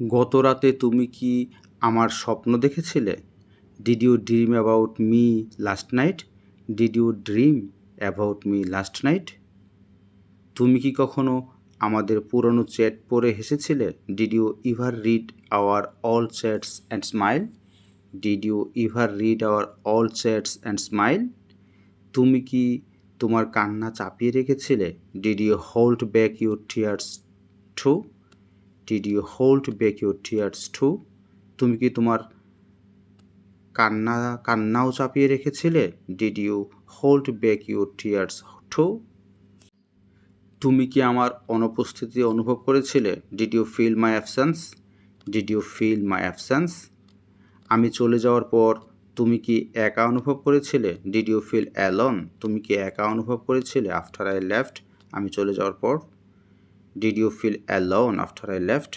গত রাতে তুমি কি আমার স্বপ্ন দেখেছিলে? Did you dream about me last night did you dream about me last night তুমি কি কখনো আমাদের পুরনো চ্যাট পড়ে হেসেছিলে? Did you ever read our all chats and smile did you ever read our all chats and smile তুমি কি তোমার কান্না চাপিয়ে রেখেছিলে? Did you hold back your tears too did you hold back your tears too তুমি কি তোমার কান্না, কান্নাও চাপিয়ে রেখেছিলে? Did you hold back your tears too তুমি কি আমার অনুপস্থিতি অনুভব করেছিলে? Did you feel my absence did you feel my absence আমি চলে যাওয়ার পর তুমি কি একা অনুভব করেছিলে? ডিড ইউ ফিল অ্যালন তুমি কি একা অনুভব করেছিলে? আফটার আই লেফট আমি চলে যাওয়ার পর? Did you feel alone after I left